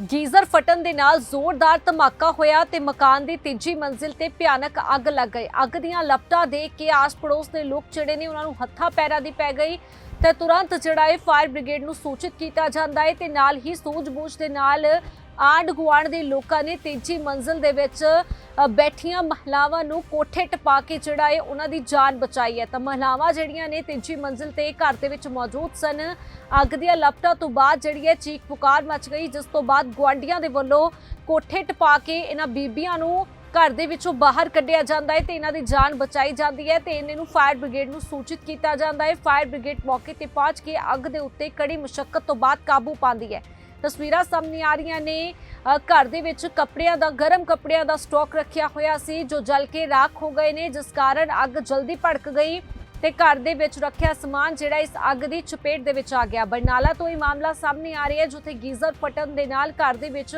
Geyser ਫਟਣ ਦੇ ਨਾਲ ਜ਼ੋਰਦਾਰ ਧਮਾਕਾ ਹੋਇਆ ਤੇ ਮਕਾਨ ਦੀ ਤੀਜੀ ਮੰਜ਼ਿਲ ਤੇ ਭਿਆਨਕ ਅੱਗ ਲੱਗ ਗਈ। ਅੱਗ ਦੀਆਂ ਲਪਟਾਂ ਦੇਖ ਕੇ ਆਸ-ਪੜੋਸ ਦੇ ਲੋਕ ਜਿਹੜੇ ਨੇ ਉਹਨਾਂ ਨੂੰ ਹੱਥਾਂ ਪੈਰਾਂ ਦੀ ਪੈ ਗਈ ਤੇ ਤੁਰੰਤ ਜਿਹੜਾ ਹੈ ਫਾਇਰ ਬ੍ਰਿਗੇਡ ਨੂੰ ਸੂਚਿਤ ਕੀਤਾ ਜਾਂਦਾ ਹੈ ਤੇ ਨਾਲ ਹੀ ਸੂਝ-ਬੂਝ ਦੇ ਨਾਲ ਆਂਢ ਗੁਆਂਢ ਦੇ ਲੋਕਾਂ ਨੇ ਤੀਜੀ ਮੰਜ਼ਿਲ ਦੇ ਵਿੱਚ ਬੈਠੀਆਂ ਮਹਿਲਾਵਾਂ ਨੂੰ ਕੋਠੇ ਟਪਾ ਕੇ ਜਿਹੜਾ ਹੈ ਉਹਨਾਂ ਦੀ ਜਾਨ ਬਚਾਈ ਹੈ। ਤਾਂ ਮਹਿਲਾਵਾਂ ਜਿਹੜੀਆਂ ਨੇ ਤੀਜੀ ਮੰਜ਼ਿਲ ਤੇ ਘਰ ਦੇ ਵਿੱਚ ਮੌਜੂਦ ਸਨ। ਅੱਗ ਦੀਆਂ ਲਪਟਾਂ ਤੋਂ ਬਾਅਦ ਜਿਹੜੀ ਹੈ ਚੀਕ ਪੁਕਾਰ ਮਚ ਗਈ, ਜਿਸ ਤੋਂ ਬਾਅਦ ਗੁਆਂਢੀਆਂ ਦੇ ਵੱਲੋਂ ਕੋਠੇ ਟਪਾ ਕੇ ਇਹਨਾਂ ਬੀਬੀਆਂ ਨੂੰ ਘਰ ਦੇ ਵਿੱਚੋਂ ਬਾਹਰ ਕੱਢਿਆ ਜਾਂਦਾ ਹੈ ਤੇ ਇਹਨਾਂ ਦੀ ਜਾਨ ਬਚਾਈ ਜਾਂਦੀ ਹੈ ਤੇ ਇਹਨਾਂ ਨੂੰ ਫਾਇਰ ਬ੍ਰਿਗੇਡ ਨੂੰ ਸੂਚਿਤ ਕੀਤਾ ਜਾਂਦਾ ਹੈ। ਫਾਇਰ ਬ੍ਰਿਗੇਡ ਮੌਕੇ ਤੇ ਪਹੁੰਚ ਕੇ ਅੱਗ ਦੇ ਉੱਤੇ ਕੜੀ ਮੁਸ਼ਕਲ ਤੋਂ ਬਾਅਦ ਕਾਬੂ ਪਾਉਂਦੀ ਹੈ। ਤਸਵੀਰਾਂ ਸਾਹਮਣੇ ਆ ਰਹੀਆਂ ਨੇ। ਘਰ ਦੇ ਵਿੱਚ ਕੱਪੜਿਆਂ ਦਾ, ਗਰਮ ਕੱਪੜਿਆਂ ਦਾ ਸਟਾਕ ਰੱਖਿਆ ਹੋਇਆ ਸੀ, ਜੋ ਜਲ ਕੇ ਰਾਖ ਹੋ ਗਏ ਨੇ, ਜਿਸ ਕਾਰਨ ਅੱਗ ਜਲਦੀ ਭੜਕ ਗਈ ਤੇ ਘਰ ਦੇ ਵਿੱਚ ਰੱਖਿਆ ਸਮਾਨ ਜਿਹੜਾ ਇਸ ਅੱਗ ਦੀ ਚਪੇਟ ਦੇ ਵਿੱਚ ਆ ਗਿਆ। ਬਰਨਾਲਾ ਤੋਂ ਇਹ ਮਾਮਲਾ ਸਾਹਮਣੇ ਆ ਰਿਹਾ ਹੈ, ਜਿੱਥੇ ਗੀਜ਼ਰ ਫਟਣ ਦੇ ਨਾਲ ਘਰ ਦੇ ਵਿੱਚ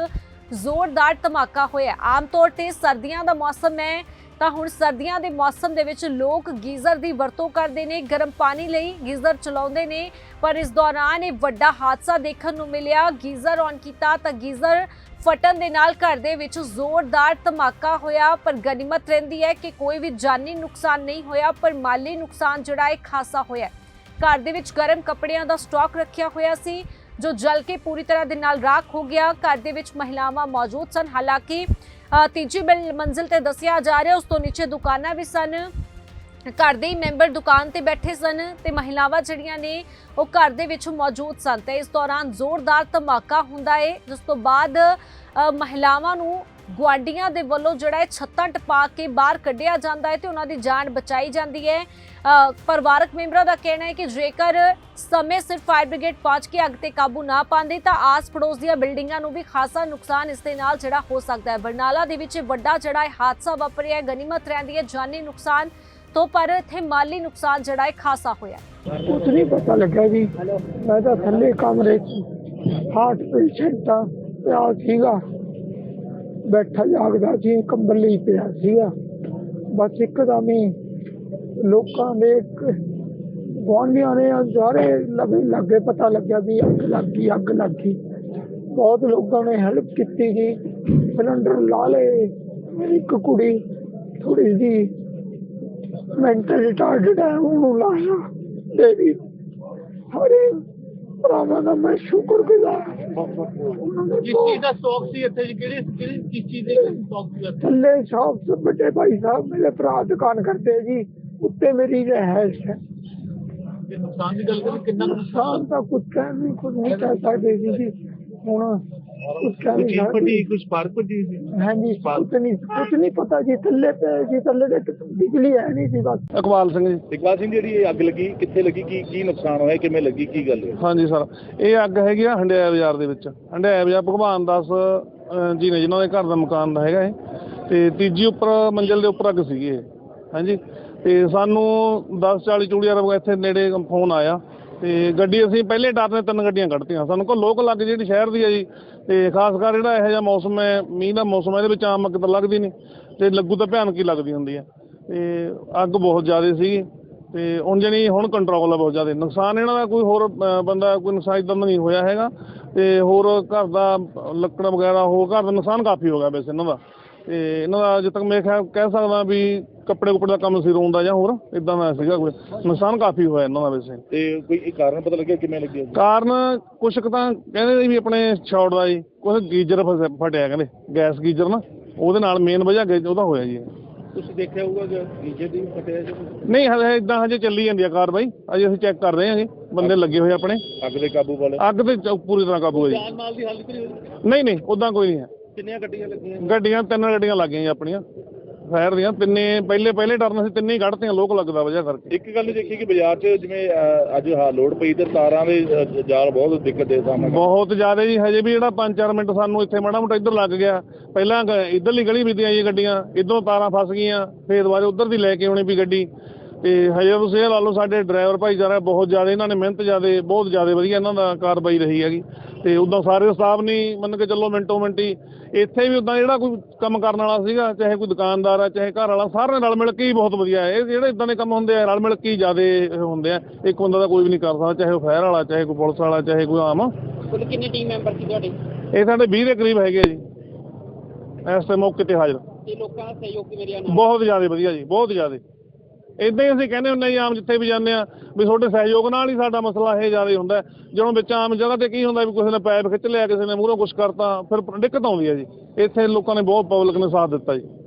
ਜ਼ੋਰਦਾਰ ਧਮਾਕਾ ਹੋਇਆ ਆਮ ਤੌਰ ਤੇ ਸਰਦੀਆਂ ਦਾ ਮੌਸਮ ਹੈ ਤਾਂ ਹੁਣ ਸਰਦੀਆਂ ਦੇ ਮੌਸਮ ਦੇ ਵਿੱਚ ਲੋਕ ਗੀਜ਼ਰ ਦੀ ਵਰਤੋਂ ਕਰਦੇ ਨੇ, ਗਰਮ ਪਾਣੀ ਲਈ ਗੀਜ਼ਰ ਚਲਾਉਂਦੇ ਨੇ, ਪਰ ਇਸ ਦੌਰਾਨ ਇਹ ਵੱਡਾ ਹਾਦਸਾ ਦੇਖਣ ਨੂੰ ਮਿਲਿਆ। ਗੀਜ਼ਰ ਔਨ ਕੀਤਾ ਤਾਂ ਗੀਜ਼ਰ ਫਟਣ ਦੇ ਨਾਲ ਘਰ ਦੇ ਵਿੱਚ ਜ਼ੋਰਦਾਰ ਧਮਾਕਾ ਹੋਇਆ, ਪਰ ਗਨੀਮਤ ਰਹਿੰਦੀ ਹੈ ਕਿ ਕੋਈ ਵੀ ਜਾਨੀ ਨੁਕਸਾਨ ਨਹੀਂ ਹੋਇਆ, ਪਰ ਮਾਲੀ ਨੁਕਸਾਨ ਜਿਹੜਾ ਹੈ ਖਾਸਾ ਹੋਇਆ ਘਰ ਦੇ ਵਿੱਚ ਗਰਮ ਕੱਪੜਿਆਂ ਦਾ ਸਟਾਕ ਰੱਖਿਆ ਹੋਇਆ ਸੀ। ਜੋ ਜਲ ਕੇ ਪੂਰੀ ਤਰ੍ਹਾਂ ਦੇ ਨਾਲ ਰਾਖ ਹੋ ਗਿਆ। ਘਰ ਦੇ ਵਿੱਚ ਮਹਿਲਾਵਾਂ ਮੌਜੂਦ ਸਨ। ਹਾਲਾਂਕਿ ਤੀਜੀ ਬਿਲ- ਮੰਜ਼ਿਲ ਤੇ ਦੱਸਿਆ ਜਾ ਰਿਹਾ, ਉਸ ਤੋਂ ਨੀਚੇ ਦੁਕਾਨਾਂ ਵੀ ਸਨ। ਘਰ ਦੇ ਹੀ ਮੈਂਬਰ ਦੁਕਾਨ ਤੇ ਬੈਠੇ ਸਨ ਤੇ ਮਹਿਲਾਵਾਂ ਜਿਹੜੀਆਂ ਨੇ ਉਹ ਘਰ ਦੇ ਵਿੱਚ ਮੌਜੂਦ ਸਨ ਤੇ ਇਸ ਦੌਰਾਨ ਜ਼ੋਰਦਾਰ ਧਮਾਕਾ ਹੁੰਦਾ ਹੈ ਜਿਸ ਤੋਂ ਬਾਅਦ ਮਹਿਲਾਵਾਂ ਨੂੰ ਗੁਆਂਢੀਆਂ ਦੇ ਵੱਲੋਂ ਜਿਹੜਾ ਹੈ ਛੱਤਾਂ ਟਪਾ ਕੇ ਬਾਹਰ ਕੱਢਿਆ ਜਾਂਦਾ ਹੈ ਤੇ ਉਹਨਾਂ ਦੀ ਜਾਨ ਬਚਾਈ ਜਾਂਦੀ ਹੈ ਪਰਿਵਾਰਕ ਮੈਂਬਰਾਂ ਦਾ ਕਹਿਣਾ ਹੈ ਕਿ ਜੇਕਰ ਸਮੇਂ ਸਿਰ ਫਾਇਰ ਬ੍ਰਿਗੇਡ ਪਹੁੰਚ ਕੇ ਅੱਗ ਤੇ ਕਾਬੂ ਨਾ ਪਾਉਂਦੇ ਤਾਂ ਆਸ ਪੜੋਸ ਦੀਆਂ ਬਿਲਡਿੰਗਾਂ ਨੂੰ ਵੀ ਖਾਸਾ ਨੁਕਸਾਨ ਇਸ ਦੇ ਨਾਲ ਜਿਹੜਾ ਹੋ ਸਕਦਾ ਹੈ। ਬਰਨਾਲਾ ਦੇ ਵਿੱਚ ਵੱਡਾ ਜਿਹੜਾ ਹੈ ਹਾਦਸਾ ਵਾਪਰਿਆ, ਗਨੀਮਤ ਰਹਿੰਦੀ ਹੈ, ਜਾਨੀ ਨੁਕਸਾਨ ਤੋਂ ਪਰ ਇੱਥੇ ਮਾਲੀ ਨੁਕਸਾਨ ਜਿਹੜਾ ਹੈ ਖਾਸਾ ਹੋਇਆ ਹੈ। ਕੁਛ ਨਹੀਂ ਪਤਾ ਲੱਗਿਆ ਜੀ। ਮੈਂ ਤਾਂ ਥੱਲੇ ਕਮਰੇ 'ਚ ਹਾਰਟ ਪੇਸ਼ੈਂਟ ਦਾ ਪਿਆ ਸੀਗਾ। ਬੈਠਾ ਜਾਗਦਾ ਸੀ ਕੰਬਲ ਲਈ ਪਿਆ ਸੀਗਾ। ਬਸ ਇੱਕਦਮ ਹੀ ਲੋਕਾਂ ਦੇ ਗੁਆਂਢੀਆਂ ਨੇ ਸਾਰੇ ਲੱਗੇ ਲੱਗੇ, ਪਤਾ ਲੱਗਿਆ ਵੀ ਅੱਗ ਲੱਗ ਗਈ, ਅੱਗ ਲੱਗ ਗਈ। ਬਹੁਤ ਲੋਕਾਂ ਨੇ ਹੈਲਪ ਕੀਤੀ ਜੀ। ਸਿਲੰਡਰ ਲਾ ਲਏ। ਮੇਰੀ ਇੱਕ ਕੁੜੀ ਥੋੜੀ ਜੀ ਮੈਂਟਲ ਰਿਟਾਰਡਡ ਹੈ ਉਹਨੂੰ ਲਾਸ਼ਾਂ ਦੇ ਵੀ ਸਾਰੇ ਭਰਾਵਾਂ ਦਾ ਮੈਂ ਸ਼ੁਕਰਗੁਜ਼ਾਰ ਜਿਸ ਚੀਜ਼ ਦਾ ਸ਼ੌਕ ਸੀ ਇੱਥੇ ਕਿਹੜੀ ਕਿਸ ਚੀਜ਼ ਦੇ ਸ਼ੌਕ ਸੀ ਥੱਲੇ ਸ਼ੌਕ ਸੇ ਵੱਡੇ ਭਾਈ ਸਾਹਿਬ ਮੇਰੇ ਭਰਾ ਦੁਕਾਨ ਕਰਦੇ ਜੀ ਉੱਤੇ ਮੇਰੀ ਰਹਿਸ਼ ਹੈ ਨੁਕਸਾਨ ਦੀ ਗੱਲ ਕਰੀ ਕਿੰਨਾ ਨੁਕਸਾਨ ਤਾਂ ਕੁਝ ਕਹਿ ਨਹੀਂ ਕੁਝ ਨਹੀਂ ਕਹਿ ਸਕਦੇ ਜੀ ਹੁਣ ਕੁਝ ਕਹਿ ਕੋਈ ਨਹੀਂ ਚੀਜ਼ ਸਕਦੇ ਫਟੀ ਕੁਝ ਸਪਾਰਕ ਭੱਜੀ ਸੀ। ਹਾਂਜੀ ਕੁਝ ਨਹੀਂ ਕੁਝ ਨਹੀਂ ਪਤਾ ਜੀ ਥੱਲੇ ਪਏ ਜੀ ਥੱਲੇ ਦੇ ਬਿਜਲੀ ਹੈ ਨਹੀਂ ਸੀ ਬਸ। ਇਕਬਾਲ ਸਿੰਘ ਜੀ। ਇਕਬਾਲ ਸਿੰਘ ਜਿਹੜੀ ਇਹ ਅੱਗ ਲੱਗੀ ਕਿੱਥੇ ਲੱਗੀ? ਕੀ ਕੀ ਨੁਕਸਾਨ ਹੋਇਆ? ਕਿਵੇਂ ਲੱਗੀ? ਕੀ ਗੱਲ ਹੈ ਹਾਂਜੀ ਸਰ ਇਹ ਅੱਗ ਹੈਗੀ ਆ ਹੰਡਿਆਇਆ ਬਾਜ਼ਾਰ ਦੇ ਵਿੱਚ। ਹੰਡਿਆਇਆ ਬਾਜ਼ਾਰ ਭਗਵਾਨ ਦਾਸ ਅਹ, ਜੀ ਨੇ ਜਿਨ੍ਹਾਂ ਦੇ ਘਰ ਦਾ ਮਕਾਨ ਦਾ ਹੈਗਾ ਇਹ। ਤੇ ਤੀਜੀ ਉੱਪਰ ਮੰਜ਼ਿਲ ਦੇ ਉੱਪਰ ਅੱਗ ਸੀਗੀ ਇਹ। ਹਾਂਜੀ ਤੇ ਸਾਨੂੰ 10:40 ਚੂੜੀਆਂ ਰਬ ਇੱਥੇ ਨੇੜੇ ਫੋਨ ਆਇਆ। ਅਤੇ ਗੱਡੀ ਅਸੀਂ ਪਹਿਲੇ ਡਰ ਨੇ ਤਿੰਨ ਗੱਡੀਆਂ ਕੱਢਤੀਆਂ। ਸਾਨੂੰ ਕੋਲ ਲੋਕਲ ਲੱਗ ਜਿਹੜੀ ਸ਼ਹਿਰ ਦੀ ਹੈ ਜੀ। ਅਤੇ ਖਾਸ ਕਰ ਜਿਹੜਾ ਇਹੋ ਜਿਹਾ ਮੌਸਮ ਹੈ, ਮੀਂਹ ਦਾ ਮੌਸਮ ਹੈ, ਇਹਦੇ ਵਿੱਚ ਆਮ ਅੱਗ ਤਾਂ ਲੱਗਦੀ ਨਹੀਂ। ਅਤੇ ਲੱਗੂ ਤਾਂ ਭਿਆਨਕ ਹੀ ਲੱਗਦੀ ਹੁੰਦੀ ਹੈ ਅਤੇ ਅੱਗ ਬਹੁਤ ਜ਼ਿਆਦਾ ਸੀਗੀ। ਅਤੇ ਹੁਣ ਜਣੀ ਹੁਣ ਕੰਟਰੋਲ ਆ ਬਹੁਤ ਜ਼ਿਆਦਾ। ਨੁਕਸਾਨ ਇਹਨਾਂ ਦਾ ਕੋਈ ਹੋਰ ਬੰਦਾ ਕੋਈ ਨੁਕਸਾਨ ਇੱਦਾਂ ਦਾ ਨਹੀਂ ਹੋਇਆ ਹੈਗਾ। ਅਤੇ ਹੋਰ ਘਰ ਦਾ ਲੱਕੜ ਵਗੈਰਾ, ਹੋਰ ਘਰ ਦਾ ਨੁਕਸਾਨ ਕਾਫੀ ਹੋ ਗਿਆ ਵੈਸੇ ਇਹਨਾਂ ਦਾ। ਤੇ ਇਹਨਾਂ ਦਾ ਜਿੱਦ ਤੱਕ ਮੈਂ ਖਿਆਲ ਕਹਿ ਸਕਦਾ ਵੀ ਕੱਪੜੇ ਕੁੱਪੜੇ ਦਾ ਕੰਮ ਸੀ ਰੋਣ ਦਾ ਜਾਂ ਹੋਰ ਇਦਾਂ ਦਾ ਸੀਗਾ ਕੋਈ ਨੁਕਸਾਨ ਕਾਫੀ ਹੋਇਆ ਇਹਨਾਂ ਦਾ ਵੈਸੇ। ਤੇ ਕੋਈ ਇਹ ਕਾਰਨ ਪਤਾ ਲੱਗਿਆ ਕਿਵੇਂ ਲੱਗਿਆ ਜੀ? ਕਾਰਨ ਕੁਛ ਕੁ ਤਾਂ ਕਹਿੰਦੇ ਸੀ ਵੀ ਆਪਣੇ ਸ਼ਾਰਟ ਦਾ ਜੀ ਕੁਛ ਗੀਜ਼ਰ ਫਟਿਆ ਕਹਿੰਦੇ ਗੈਸ ਗੀਜ਼ਰ ਨਾ ਉਹਦੇ ਨਾਲ ਮੇਨ ਵਜ੍ਹਾ ਗੇ- ਉਹਦਾ ਹੋਇਆ ਜੀ। ਤੁਸੀਂ ਦੇਖਿਆ ਹੋਊਗਾ ਕਿ ਡੀਜੇ ਦੀ ਫਟਿਆ ਜੀ ਨਹੀਂ ਹਲੇ ਇਦਾਂ ਹਜੇ ਚੱਲੀ ਜਾਂਦੀ ਆ ਕਾਰਵਾਈ ਅਜੇ ਅਸੀਂ ਚੈੱਕ ਕਰ ਰਹੇ ਹਾਂ ਜੀ ਬੰਦੇ ਲੱਗੇ ਹੋਏ ਆਪਣੇ। ਅੱਗ ਦੇ ਕਾਬੂ ਵਾਲੇ ਅੱਗ ਤੇ ਚ- ਪੂਰੀ ਤਰ੍ਹਾਂ ਕਾਬੂ ਹੈ ਜੀ। ਜਾਨ ਮਾਲ ਦੀ ਹਾਲਤ ਕਰੀ ਨਹੀਂ ਨਹੀਂ ਉਦਾਂ ਕੋਈ ਨਹੀਂ ਹੈ। ਕਿੰਨੀਆਂ ਗੱਡੀਆਂ ਲੱਗੀਆਂ? ਗੱਡੀਆਂ ਤਿੰਨ ਗੱਡੀਆਂ ਲੱਗੀਆਂ ਜੀ ਆਪਣੀਆਂ। ਫਾਇਰ ਦੀਆਂ ਤਿੰਨੇ ਪਹਿਲੇ ਪਹਿਲੇ ਟਰਨ ਅਸੀਂ ਤਿੰਨੇ ਹੀ ਕੱਢਤੀਆਂ ਲੋਕ ਲੱਗਦਾ ਵਜ੍ਹਾ ਕਰਕੇ। ਇੱਕ ਗੱਲ ਦੇਖੀ ਕਿ ਬਾਜ਼ਾਰ 'ਚ ਜਿਵੇਂ ਅਹ, ਅੱਜ ਹਾ ਲੋਡ ਪਈ ਤੇ ਤਾਰਾਂ ਦੇ ਅਹ, ਜਾਲ ਬਹੁਤ ਦਿੱਕਤ ਦੇ ਸਾਹਮਣੇ। ਬਹੁਤ ਜ਼ਿਆਦਾ ਜੀ ਹਜੇ ਵੀ ਜਿਹੜਾ 5-4 ਮਿੰਟ ਸਾਨੂੰ ਇੱਥੇ ਮਾੜਾ ਮੋਟਾ ਇੱਧਰ ਲੱਗ ਗਿਆ। ਪਹਿਲਾਂ ਗ- ਇੱਧਰਲੀ ਗਲੀ ਵਿੱਚੀਆਂ ਜੀ ਗੱਡੀਆਂ ਇੱਧਰੋਂ ਤਾਰਾਂ ਫਸ ਗਈਆਂ ਫੇਰ ਦੁਬਾਰੇ ਉੱਧਰ ਦੀ ਲੈ ਕੇ ਆਉਣੀ ਵੀ ਗੱਡੀ। ਤੇ ਹਜੇ ਤੁਸੀਂ ਇਹ ਲਾ ਲਓ ਸਾਡੇ ਡਰਾਈਵਰ ਭਾਈਚਾਰਾ ਬਹੁਤ ਜ਼ਿਆਦਾ ਇਹਨਾਂ ਨੇ ਮਿਹਨਤ ਜ਼ਿਆਦਾ ਬਹੁਤ ਜ਼ਿਆਦਾ ਵਧੀਆ ਇਹਨਾਂ ਦਾ ਕਾਰਵਾਈ ਰਹੀ ਹੈਗੀ। ਤੇ ਉਦਾਂ ਸਾਰੇ ਸਟਾਫ ਨਹੀਂ ਮੰਨ ਕੇ ਚੱਲੋ ਮਿੰਟੋ ਮਿੰਟੀ ਇੱਥੇ ਵੀ ਉਦਾਂ ਜਿਹੜਾ ਕੋਈ ਕੰਮ ਕਰਨ ਵਾਲਾ ਸੀਗਾ ਚਾਹੇ ਕੋਈ ਦੁਕਾਨਦਾਰ ਆ ਚਾਹੇ ਘਰ ਵਾਲਾ ਸਾਰਿਆਂ ਨਾਲ ਮਿਲ ਕੇ ਹੀ ਬਹੁਤ ਵਧੀਆ ਹੈ। ਇਹ ਜਿਹੜੇ ਇਦਾਂ ਦੇ ਕੰਮ ਹੁੰਦੇ ਆ ਰਲ ਮਿਲ ਕੇ ਹੀ ਜ਼ਿਆਦਾ ਹੁੰਦੇ ਆ। ਇੱਕ ਬੰਦਾ ਤਾਂ ਕੋਈ ਵੀ ਨਹੀਂ ਕਰ ਸਕਦਾ ਚਾਹੇ ਉਹ ਫਾਇਰ ਵਾਲਾ ਚਾਹੇ ਕੋਈ ਪੁਲਿਸ ਵਾਲਾ ਚਾਹੇ ਕੋਈ ਆਮ। ਕੁੱਲ ਕਿੰਨੇ ਟੀਮ ਮੈਂਬਰ ਸੀ ਤੁਹਾਡੇ? ਇਹ ਸਾਡੇ 20 ਦੇ ਕਰੀਬ ਹੈਗੇ ਜੀ। ਇਸ ਮੌਕੇ ਤੇ ਹਾਜ਼ਰ। ਤੇ ਲੋਕਾਂ ਦਾ ਸਹਿਯੋਗ ਕਿਵੇਂ ਰਿਹਾ ਬਹੁਤ ਜ਼ਿਆਦਾ ਵਧੀਆ ਜੀ ਬਹੁਤ ਜ਼ਿਆਦਾ। ਇਦਾਂ ਹੀ ਅਸੀਂ ਕਹਿੰਦੇ ਹੁੰਦੇ ਜੀ, ਆਮ ਜਿੱਥੇ ਵੀ ਜਾਂਦੇ ਆ ਵੀ ਤੁਹਾਡੇ ਸਹਿਯੋਗ ਨਾਲ ਹੀ ਸਾਡਾ ਮਸਲਾ ਇਹ ਜ਼ਿਆਦਾ ਹੁੰਦਾ ਜਦੋਂ ਵਿੱਚ ਆਮ ਜਗ੍ਹਾ ਤੇ ਕੀ ਹੁੰਦਾ ਵੀ ਕਿਸੇ ਨੇ ਪੈਪ ਖਿੱਚ ਲਿਆ, ਕਿਸੇ ਨੇ ਮੂਹਰੋਂ ਕੁਝ ਕਰਤਾ, ਫਿਰ ਦਿੱਕਤ ਆਉਂਦੀ ਹੈ ਜੀ। ਇੱਥੇ ਲੋਕਾਂ ਨੇ ਬਹੁਤ ਪਬਲਿਕ ਨੇ ਸਾਥ ਦਿੱਤਾ ਜੀ।